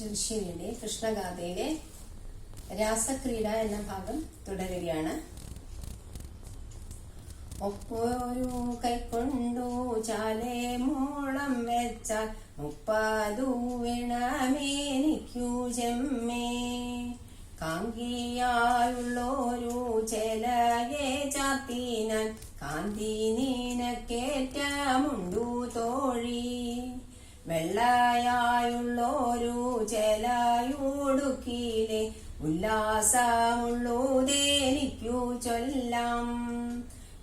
ശിഷ്യന്റെ കൃഷ്ണഗാഥയിലെ രാസക്രീഡ എന്ന ഭാഗം തുടരുകയാണ്. ഒപ്പൊരു കൈക്കൊണ്ടു ചാലേ മോളം വെച്ചാൽ മുപ്പതു വെള്ളയായുള്ളൊരു ചെലായുടുക്കീലെ ഉല്ലാസമുള്ളൂതെനിക്കു ചൊല്ലാം.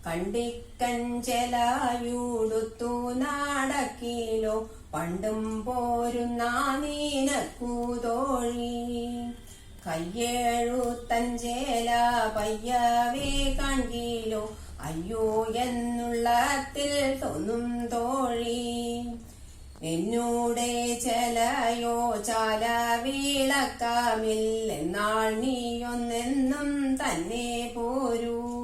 കണ്ടിക്കൻ ചെലായുടുത്തു നാടക്കീലോ പണ്ടും പോരുന്ന നീനക്കു തോഴി. കയ്യെഴുത്തഞ്ചേല പയ്യവേ കാൺകിലോ അയ്യോ എന്നുള്ളത്തിൽ തോന്നും തോഴി. എന്നൂടെ ചെലയോ ചാല വീളക്കാമില്ലെന്നാൾ നീയൊന്നെന്നും തന്നെ പോരൂ.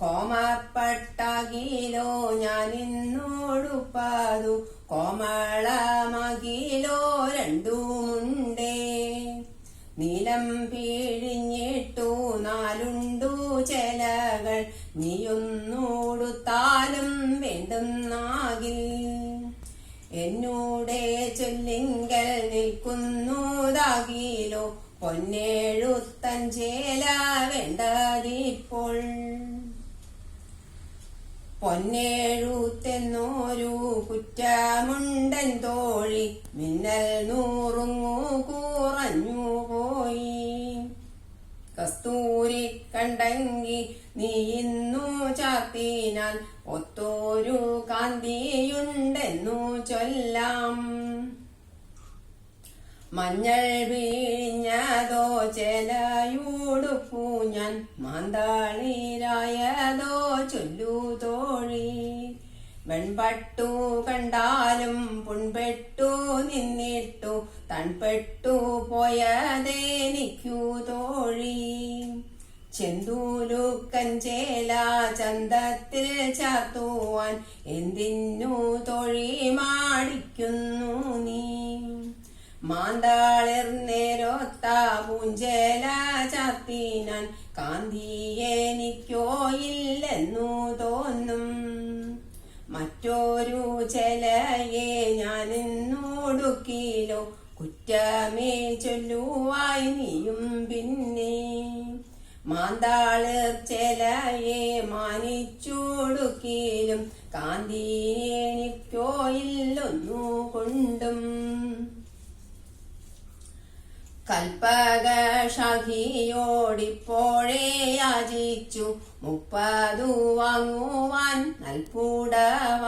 കോമപ്പെട്ടകിലോ ഞാൻ ഇന്നോടുപ്പാതു കോമളമാകിലോ രണ്ടുമുണ്ടേ. നീലം പിഴിഞ്ഞിട്ടു നാലുണ്ടു ചെലകൾ. നീയൊന്നോടുത്താലും വേണ്ടുന്നാകിൽ പൊന്നെഴുത്തഞ്ചേല വേണ്ടതിപ്പോൾ പൊന്നെഴുത്തെന്നോരു കുറ്റമുണ്ടൻ തോഴി മിന്നൽ നൂറുങ്ങു കുറഞ്ഞു പോയി കസ്തൂരി കണ്ടെങ്കി നീ ഇന്നു ചാത്തിനാൽ ഒത്തോരു കാന്തിയുണ്ടെന്നു ചൊല്ലാം. മഞ്ഞൾ വീഞ്ഞതോ ചെലയൂടുപ്പൂ ഞാൻ മാന്താളിരായതോ ചൊല്ലു തോഴി. വെൺപട്ടു കണ്ടാലും പുൺപെട്ടു നിന്നിട്ടു തൺപെട്ടു പോയതേനിക്കു തോഴി. ചെന്തൂലുക്കഞ്ചേല ചന്തത്തിൽ ചാത്തുവാൻ എന്തിന്നു തൊഴി മാടിക്കുന്നു നീ. മാന്താളിർന്നേരൊത്ത പൂഞ്ചേല ചാത്തിനാൻ. കാന്തി എനിക്കോ ഇല്ലെന്നു തോന്നും. മറ്റൊരു ചെലയെ ഞാൻ ഇന്നോടുക്കിലോ കുറ്റമേ ചൊല്ലുവായി നീയും പിന്നെ. മാന്താളിർ ചെലയെ മാനിച്ചോടുക്കിലും. കാന്തി എനിക്കോ ഇല്ലൊന്നു കൊണ്ടും. കൽപ്പകഷാഖിയോടിപ്പോഴേ യാചിച്ചു. മുപ്പതു വാങ്ങുവാൻ നൽപൂടവ.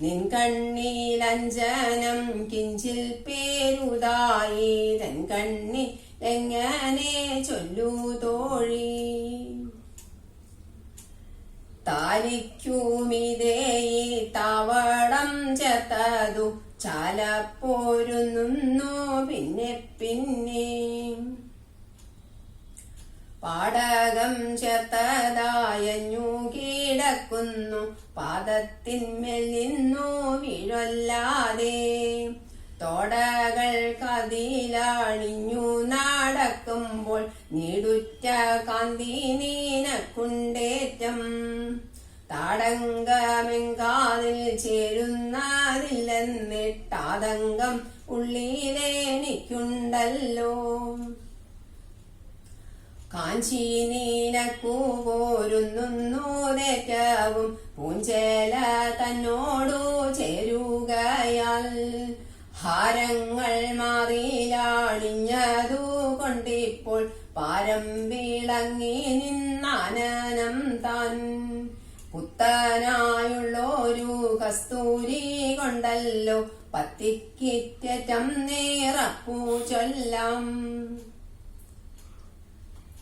നിൻ കണ്ണിലഞ്ജനം കിഞ്ചിൽ പേരുതായി. തൻ കണ്ണി എങ്ങനെ ചൊല്ലു തോഴി? താലിക്കുമിതേ താവളം ചേർത്തതു. ചാലപ്പോരുന്നു പിന്നെ പിന്നെ. പാടകം ചേർത്തതായഞ്ഞു കിടക്കുന്നു പാദത്തിന്മേൽ നിന്നു വീഴല്ലാതെ. തോടകൾ കതിലാണിഞ്ഞു നടക്കുമ്പോൾ നീടുറ്റ കാന്തി നീനക്കുണ്ടേറ്റം. താടങ്കമെങ്കാതിൽ ചേരുന്നതില്ലെന്നിട്ടാതങ്കം ഉള്ളിലേനിക്കുണ്ടല്ലോ കാഞ്ചി നീനക്കു പോരുന്നേറ്റവും പൂഞ്ചേല തന്നോടു ചേരുകയാൽ ഹാരങ്ങൾ മാറിയിലാണിഞ്ഞതു കൊണ്ടിപ്പോൾ പാരം വിളങ്ങി താൻ പുത്തനായുള്ളൊരു കസ്തൂരി കൊണ്ടല്ലോ പത്തിക്കിറ്റം നേറപ്പൂ ചൊല്ലാം.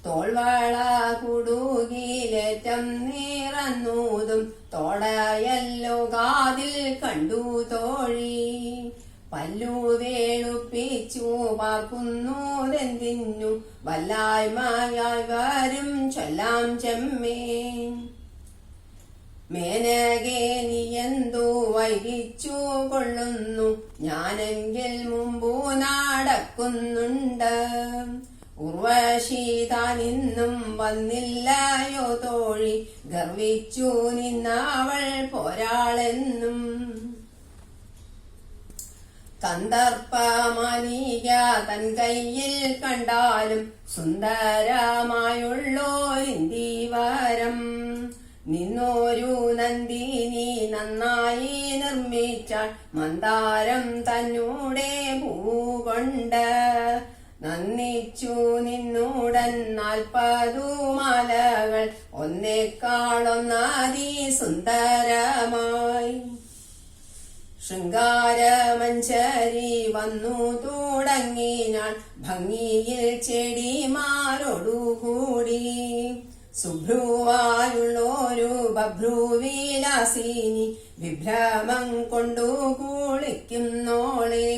തോൾവാള കുടുകിലേറ്റം നേറന്നൂതും തോടയല്ലോ കാതിൽ കണ്ടു തോഴി. പല്ലു വേണുപ്പിച്ചു പാർക്കുന്നൂരെന്തിന്നു വല്ലായ്മയായി വരും ചൊല്ലാം ചെമ്മേ. മേനകേ നീ എന്തോ വഹിച്ചു കൊള്ളുന്നു ഞാനെങ്കിൽ മുമ്പു നടക്കുന്നുണ്ട്. ഉർവശി താനിന്നും വന്നില്ലയോ തോഴി? ഗർവിച്ചു നിന്നവൾ പോരാളെന്നും. കന്ദർപ്പമാലിക തൻ കയ്യിൽ കണ്ടാലും സുന്ദരമായുള്ളോരിന്ദീവരം നിന്നോരു നന്ദിനി നന്നായി നിർമ്മിച്ചാൽ മന്ദാരം തന്നൂടെ പൂകൊണ്ട്. നന്ദിച്ചു നിന്നൂടൻ നാൽപ്പതു മാലകൾ ഒന്നേക്കാളൊന്നാതി സുന്ദരമായി. ശൃംഗാരമഞ്ചരി വന്നു തുടങ്ങിനാൾ ഭംഗിയിൽ ചെടിമാരോടുകൂടി. സുഭ്രുവായുള്ളൊരു വിഭ്രാമം വിഭ്രമം കൊണ്ടു കൂളിക്കുന്നോളെ.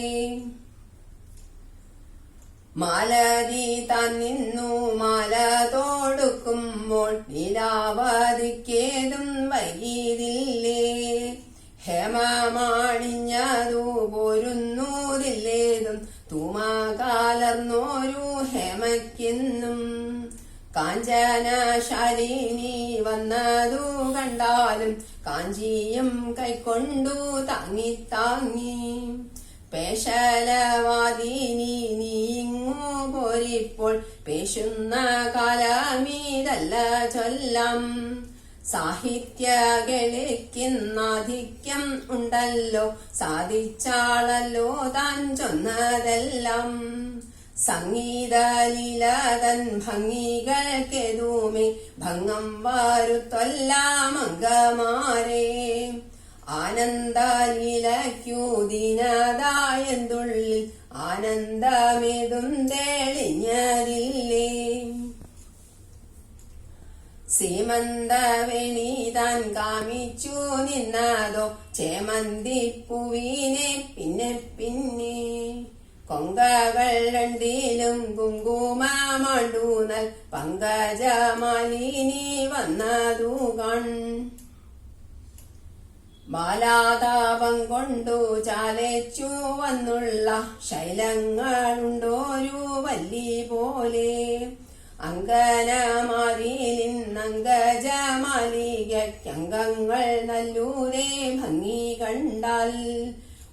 മാലതി താൻ നിന്നു മാല തോടുക്കുമ്പോൾ നിലാവതിക്കേതും വൈകിയതില്ലേ ഹേമമാണിഞ്ഞതു പോരുന്നൂതില്ലേതും തൂമാകാലർന്നോരു ഹേമയ്ക്കെന്നും കാഞ്ചനശാലിനി വന്നതു കണ്ടാലും കാഞ്ചിയും കൈക്കൊണ്ടു താങ്ങി താങ്ങി. പേശലവാദിനി നീങ്ങു പോരിപ്പോൾ പേശുന്ന കാലമീതല്ല ചൊല്ലാം. സാഹിത്യകളിക്കുന്നാധിക്യം ഉണ്ടല്ലോ സാധിച്ചാളല്ലോ താൻ ചൊന്നതെല്ലാം. സംഗീതലീലതൻ ഭംഗികൾക്കെതുമേ ഭംഗം വാരുത്തൊല്ലാമംഗമാരേ. ആനന്ദലീലയ്ക്കു ദീനതായെന്തുള്ളിൽ ആനന്ദമേതും തെളിഞ്ഞതില്ലേ? സീമന്തവേണി താൻ കാമിച്ചു നിന്നതോ ചേമന്തി പൂവിനെ പിന്നെ പിന്നെ. കൊങ്കകൾ രണ്ടിലും കുങ്കുമാമണ്ടൂന്നൽ പങ്കജമാലിനി വന്നതു കൺ. ബാലാതാപം കൊണ്ടു ചാലേച്ചു വന്നുള്ള ശൈലങ്ങളുണ്ടോരു വല്ലി പോലെ. അങ്കനമാരിലിന്നങ്കജമാലികയ്ക്കംഗങ്ങൾ നല്ലൂരേ ഭംഗി കണ്ടാൽ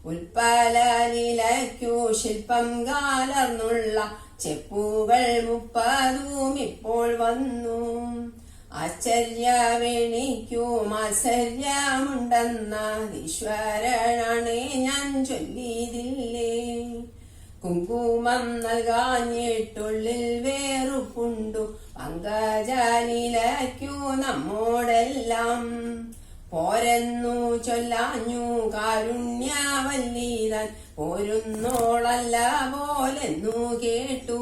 ഉൽപ്പലനിലയ്ക്കു ശില്പം കാലർന്നുള്ള ചെപ്പുകൾ മുപ്പതും ഇപ്പോൾ വന്നു. ആശ്ചര്യവേണിക്കു മാത്സര്യമുണ്ടെന്ന ഈശ്വരനാണ് ഞാൻ ചൊല്ലിയതില്ലേ കുങ്കുമം നൽകാഞ്ഞിട്ടുള്ളിൽ വേറുപുണ്ടു. പങ്കജാനിലയ്ക്കു നമ്മോടെല്ലാം പോരെന്നു ചൊല്ലാഞ്ഞു കാരുണ്യാവല്ലീതൻ. പോരുന്നോളല്ല പോലെന്നു കേട്ടു.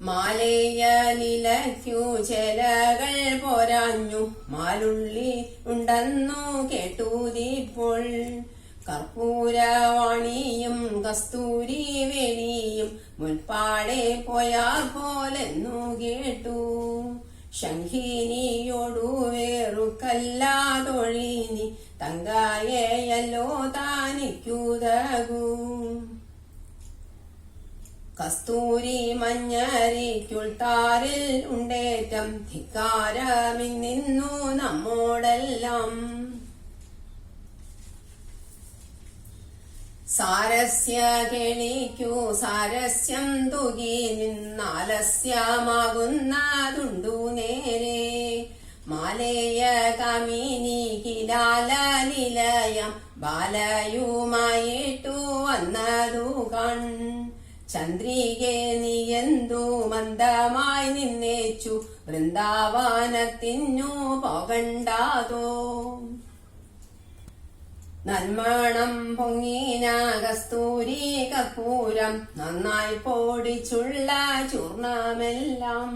മാലയലിലയ്ക്കു ചെലകൾ പോരാഞ്ഞു. മാലുള്ളി ഉണ്ടെന്നു കേട്ടു കേട്ടുതിപ്പോൾ കർപ്പൂരവാണിയും കസ്തൂരി വേണിയും മുൻപാടെ പോയാൽ പോലെന്നു കേട്ടു. ശംഖിനിയോടു വേറുക്കല്ലാതൊഴിനി തങ്കായേയല്ലോ താനിക്കുതകൂ. കസ്തൂരി മഞ്ഞരിക്കുൾ താരിൽ ഉണ്ടേറ്റം ധിക്കാരമിന്നു നമ്മോടെല്ലാം. സാരസ്യ കേളിക്കു സാരസ്യം തുകി നിന്നാലസ്യമാകുന്നതുണ്ടു നേരെ. മാലേയ കമിനി കിലാലിലയം ബാലയുമായിട്ടു വന്നതു കൺ. ചന്ദ്രികെ നീ എന്തു മന്ദമായി നിന്നേച്ചു വൃന്ദാവനത്തിനു പോകണ്ടാതോ. നന്മണം പൊങ്ങിന കസ്തൂരി നന്നായി പൊടിച്ചുള്ള ചൂർണമെല്ലാം.